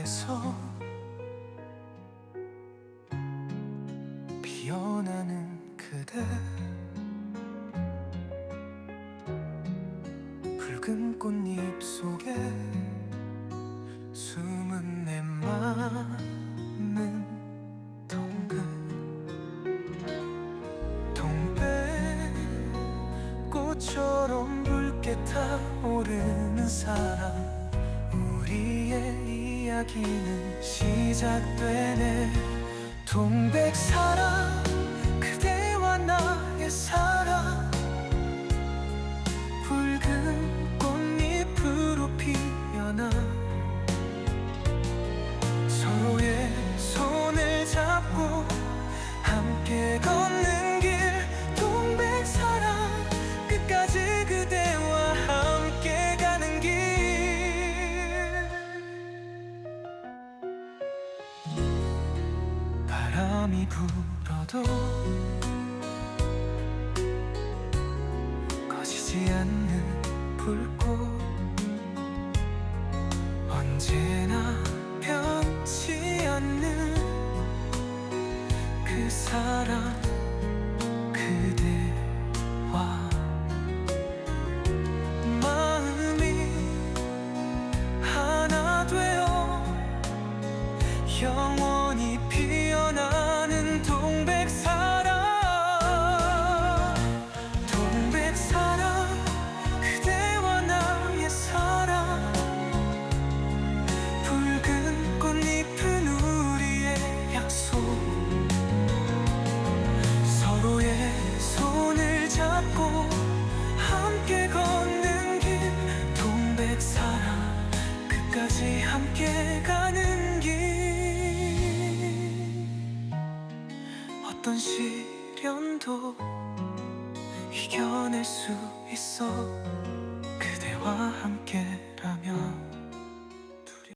길목에서 피어나는 그대 붉은 꽃잎 속에 숨은 내 맘은 동글 동백 꽃처럼 붉게 타오르는 사람 우리의 이야기는 시작되네. 동백사랑 불어도 꺼지지 않는 불꽃 언제나 변치 않는 그 사랑 시련도 이겨낼 수 있어. 그대와 함께라면